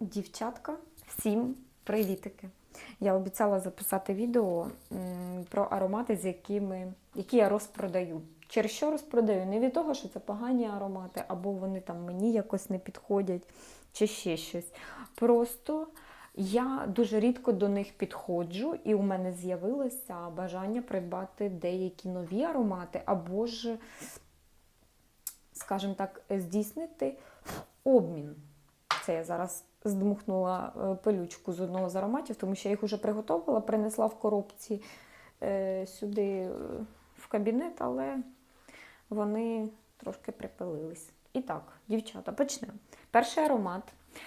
Дівчатка, всім привітики! Я обіцяла записати відео про аромати, з якими, які я розпродаю. Через що розпродаю? Не від того, що це погані аромати, або вони там мені якось не підходять, чи ще щось. Просто я дуже рідко до них підходжу, і у мене з'явилося бажання придбати деякі нові аромати, або ж, скажімо так, здійснити обмін. Це я зараз здмухнула е, пилючку з одного з ароматів, тому що я їх вже приготувала, принесла в коробці е, сюди е, в кабінет, але вони трошки припилились. І так, дівчата, почнемо. Перший аромат.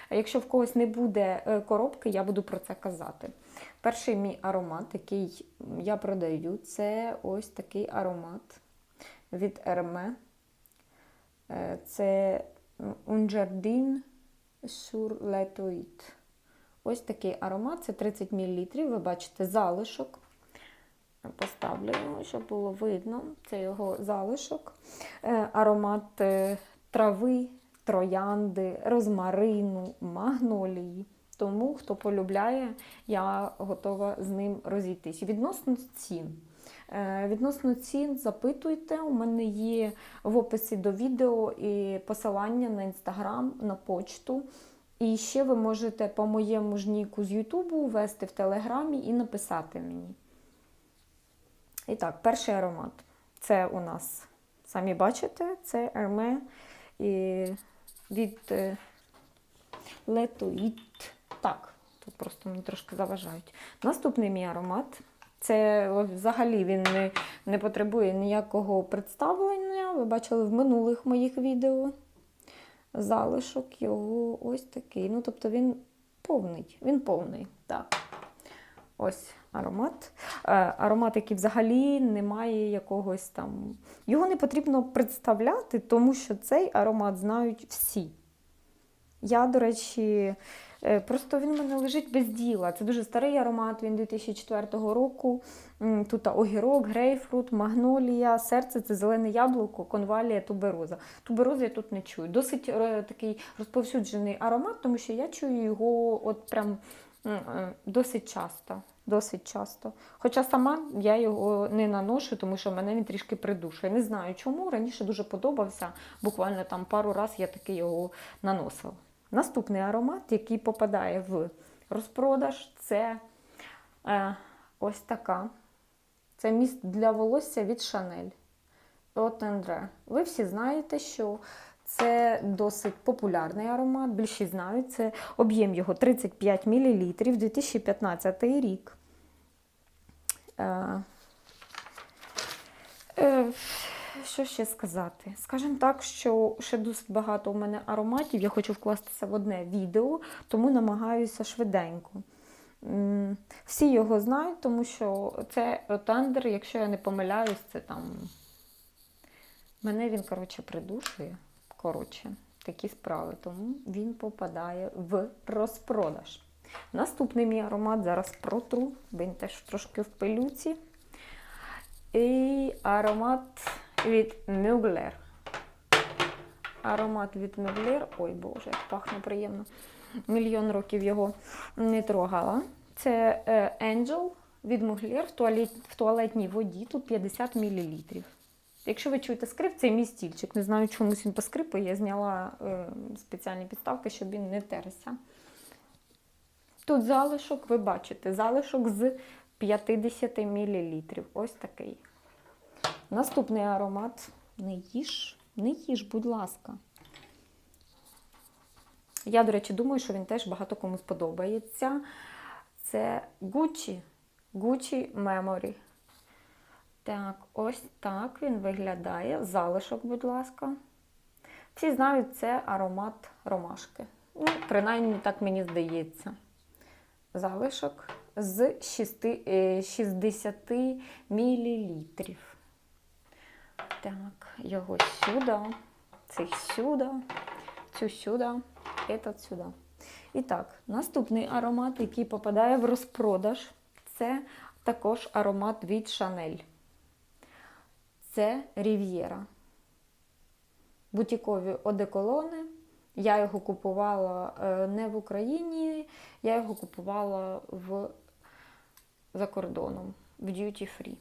А якщо в когось не буде коробки, я буду про це казати. Перший мій аромат, який я продаю, це ось такий аромат від Hermé. Е, Це Un Toit. Ось такий аромат, це 30 мл. Ви бачите залишок. Поставлю його, щоб було видно. Це його залишок. Е, Аромат е, трави, троянди, розмарину, магнолії. Тому, хто полюбляє, я готова з ним розійтись. Відносно цін. Е, Відносно цін запитуйте. У мене є в описі до відео і посилання на інстаграм, на почту. І ще ви можете по моєму ж ніку з Ютубу ввести в Телеграмі і написати мені. І так, перший аромат. Це у нас, самі бачите, це і від е, Так, тут просто мені трошки заважають. Наступний мій аромат. Це взагалі він не, не потребує ніякого представлення. Ви бачили в минулих моїх відео. Залишок його ось такий. Ну, тобто він повний. Він повний. Так. Ось аромат. Е, аромат, який взагалі не має якогось там. Його не потрібно представляти, тому що цей аромат знають всі. Я, до речі, просто він у мене лежить без діла. Це дуже старий аромат, він 2004 року. Тут огірок, грейпфрут, магнолія, серце це зелене яблуко, конвалія, тубероза. Туберозу я тут не чую. Досить е, такий розповсюджений аромат, тому що я чую його от прям е, досить часто. Досить часто. Хоча сама я його не наношу, тому що мене він трішки придушує. Не знаю чому. Раніше дуже подобався. Буквально там пару разів я таки його наносила. Наступний аромат, який попадає в розпродаж, це е, ось така. Це міст для волосся від Chanel. От Андре. Ви всі знаєте, що це досить популярний аромат, більшість знають. Це об'єм його 35 мл, 2015 рік. Е, е, що ще сказати? Скажімо так, що ще досить багато у мене ароматів. Я хочу вкластися в одне відео, тому намагаюся швиденько. Всі його знають, тому що це тендер, якщо я не помиляюсь, це там. Мене він, коротше, придушує. Коротше, такі справи. Тому він попадає в розпродаж. Наступний мій аромат зараз протру, він теж трошки в пилюці. І аромат від Mugler. Аромат від Mugler. Ой Боже, як пахне приємно. Мільйон років його не трогала. Це е, Angel від Mugler в, туалет, в туалетній воді. Тут 50 мл. Якщо ви чуєте скрип, це мій стільчик. Не знаю, чомусь він поскрипує. Я зняла е, спеціальні підставки, щоб він не терся. Тут залишок, ви бачите, залишок з 50 мл. Ось такий. Наступний аромат. Не їж, не їж, будь ласка. Я, до речі, думаю, що він теж багато кому сподобається. Це Gucci. Gucci Memory. Так, ось так він виглядає. Залишок, будь ласка. Всі знають, це аромат ромашки. Ну, принаймні, так мені здається. Залишок з 6, е, 60 мл. Так, його сюди, цей сюди, цю сюди, этот сюди. І так, наступний аромат, який попадає в розпродаж, це також аромат від Chanel. Це Рів'єра. Бутікові одеколони Я його купувала е, не в Україні, я його купувала в, за кордоном, в Duty Free.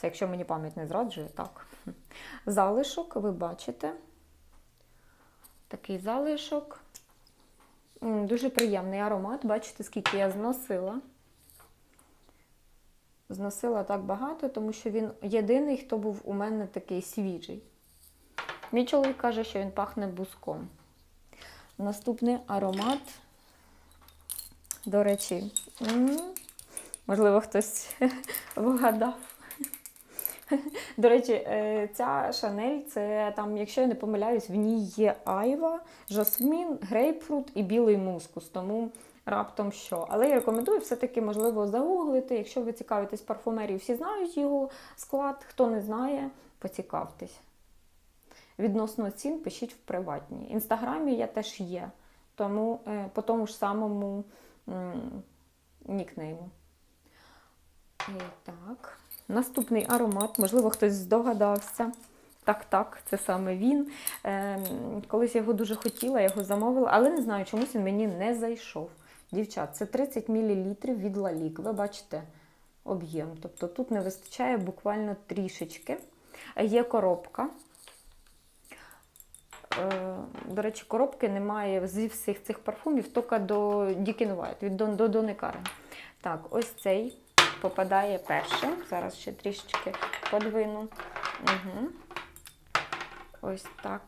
Це якщо мені пам'ять не зраджує, так. Залишок, ви бачите. Такий залишок. Дуже приємний аромат. Бачите, скільки я зносила. Зносила так багато, тому що він єдиний, хто був у мене такий свіжий. Мій чоловік каже, що він пахне буском. Наступний аромат. До речі, можливо, хтось вгадав. До речі, е, ця шанель, це там, якщо я не помиляюсь, в ній є айва, жасмін, грейпфрут і білий мускус. Тому раптом що. Але я рекомендую все-таки, можливо, загуглити. Якщо ви цікавитесь парфумерією, всі знають його склад. Хто не знає, поцікавтесь. Відносно цін пишіть в приватній. Інстаграмі я теж є, тому е, по тому ж самому нікнейму. І так. Наступний аромат, можливо, хтось здогадався. Так, так, це саме він. Е, колись я його дуже хотіла, я його замовила, але не знаю, чомусь він мені не зайшов. Дівчат, це 30 мл від Лалік. Ви бачите об'єм. Тобто тут не вистачає буквально трішечки. Є коробка. Е, До речі, коробки немає зі всіх цих парфумів, тільки до White, від Дон- до Дони Карен. Так, ось цей попадає першим. Зараз ще трішечки подвину. Угу. Ось так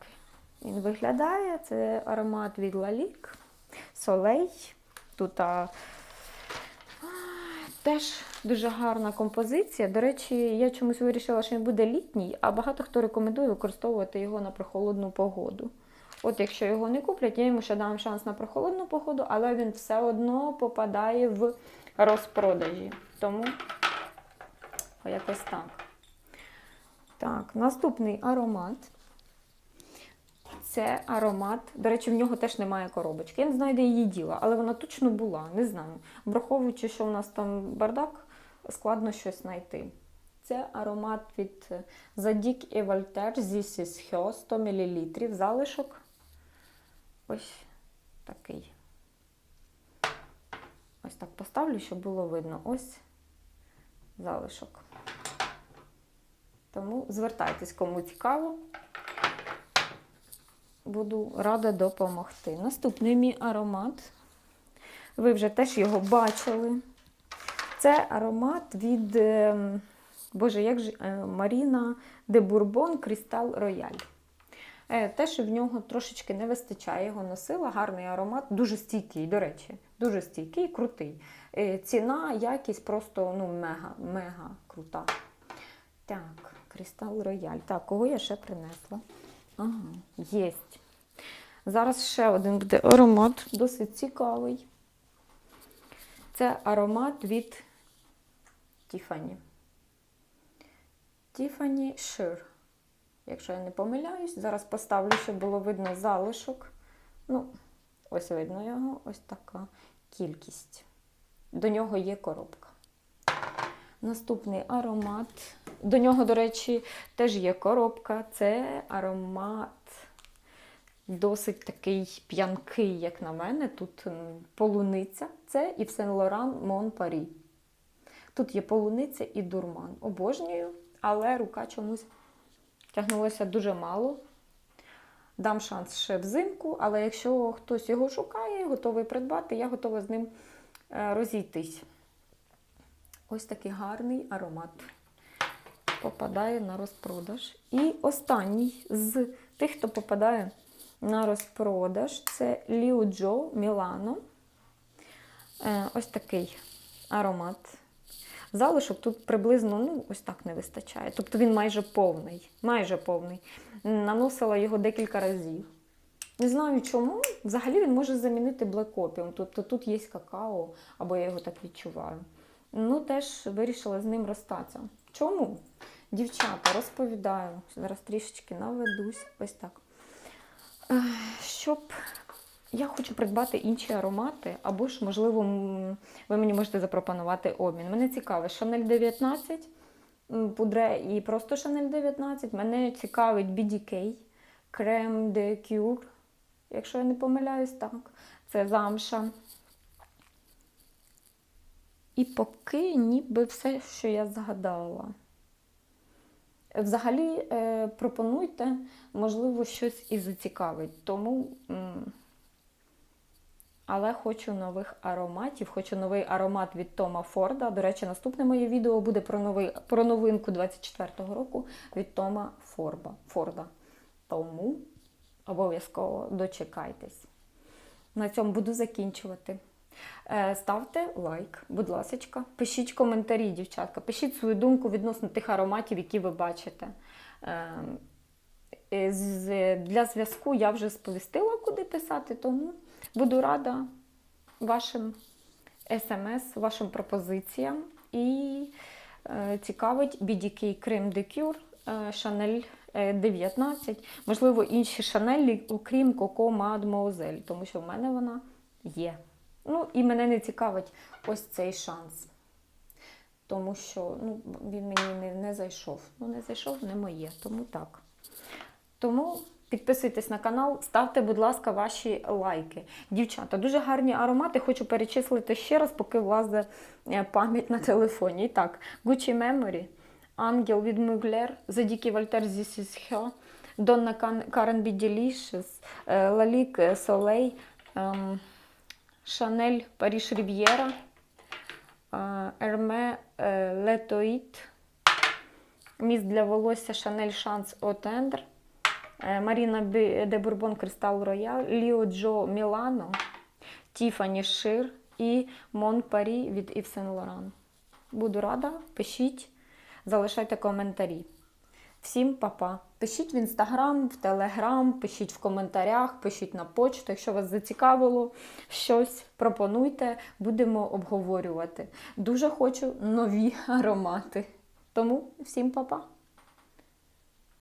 він виглядає. Це аромат від Лалік. Солей. Тут а, теж дуже гарна композиція. До речі, я чомусь вирішила, що він буде літній, а багато хто рекомендує використовувати його на прохолодну погоду. От якщо його не куплять, я йому ще дам шанс на прохолодну погоду, але він все одно попадає в розпродажі. Тому якось так. Так, наступний аромат. Це аромат. До речі, в нього теж немає коробочки. Я не знаю, де її діла, але вона точно була. Не знаю. Враховуючи, що у нас там бардак, складно щось знайти. Це аромат від Zadig і Voltaire This is Her 100 мл. Залишок. Ось такий. Ось так поставлю, щоб було видно. Ось залишок. Тому звертайтесь, кому цікаво. Буду рада допомогти. Наступний мій аромат. Ви вже теж його бачили. Це аромат від ем, Боже, як же е, Маріна де Бурбон Крістал Рояль. Е, Те, що в нього трошечки не вистачає, його носила. Гарний аромат, дуже стійкий, до речі, дуже стійкий, крутий. Е, Ціна, якість просто ну, мега, мега крута. Так, Крістал Рояль. Так, кого я ще принесла? Ага, єсть. Зараз ще один буде аромат, досить цікавий. Це аромат від Тіфані. Тіфані Шир. Якщо я не помиляюсь, зараз поставлю, щоб було видно залишок. Ну, ось видно його, ось така кількість. До нього є коробка. Наступний аромат. До нього, до речі, теж є коробка. Це аромат досить такий п'янкий, як на мене. Тут полуниця. Це і Сен Лоран Мон Парі. Тут є полуниця і дурман. Обожнюю, але рука чомусь тягнулася дуже мало. Дам шанс ще взимку, але якщо хтось його шукає, готовий придбати, я готова з ним е, розійтись. Ось такий гарний аромат попадає на розпродаж. І останній з тих, хто попадає на розпродаж, це Liu Джо Milano. Е, Ось такий аромат. Залишок тут приблизно ну, ось так не вистачає. Тобто він майже повний. Майже повний. Наносила його декілька разів. Не знаю чому. Взагалі він може замінити Opium. Тобто тут є какао, або я його так відчуваю. Ну, теж вирішила з ним розстатися. Чому? Дівчата, розповідаю. Зараз трішечки наведусь. Ось так. Щоб я хочу придбати інші аромати, або ж, можливо, ви мені можете запропонувати обмін. Мене цікавить Chanel 19, пудре і просто Chanel 19. Мене цікавить BDK, Creme de Cure якщо я не помиляюсь, так. Це замша. І поки ніби все, що я згадала. Взагалі, е, пропонуйте, можливо, щось і зацікавить. Тому. Але хочу нових ароматів. Хочу новий аромат від Тома Форда. До речі, наступне моє відео буде про, новий, про новинку 24-го року від Тома Форба, Форда. Тому обов'язково дочекайтесь. На цьому буду закінчувати. Е, Ставте лайк, будь ласка. Пишіть коментарі, дівчатка. Пишіть свою думку відносно тих ароматів, які ви бачите. Е, е, Для зв'язку я вже сповістила, куди писати, тому буду рада вашим смс, вашим пропозиціям. І е, цікавить BDK е, Chanel е, 19, можливо, інші Шанелі, окрім Coco Mademoiselle, тому що в мене вона є. Ну, і мене не цікавить ось цей шанс. Тому що ну, він мені не, не зайшов. Ну, не зайшов, не моє, тому так. Тому підписуйтесь на канал, ставте, будь ласка, ваші лайки. Дівчата, дуже гарні аромати. Хочу перечислити ще раз, поки влазе пам'ять на телефоні. І так, Gucci Memory, Ангел від Муглер, Задікі Вольтер This is Her, Donna Can- Karen B. Delicious, е, Lalique Soleil, ем, Chanel Paris Riviera, е, Hermès е, Міст для волосся Eau Tendre, е, Маріна де Бурбон Кристал Роял, Ліо Джо Мілано, Тіфані Шир і Мон Парі від Yves Saint Laurent. Буду рада, пишіть, залишайте коментарі. Всім па-па. Пишіть в інстаграм, в телеграм, пишіть в коментарях, пишіть на почту. Якщо вас зацікавило щось, пропонуйте, будемо обговорювати. Дуже хочу нові аромати. Тому всім па-па.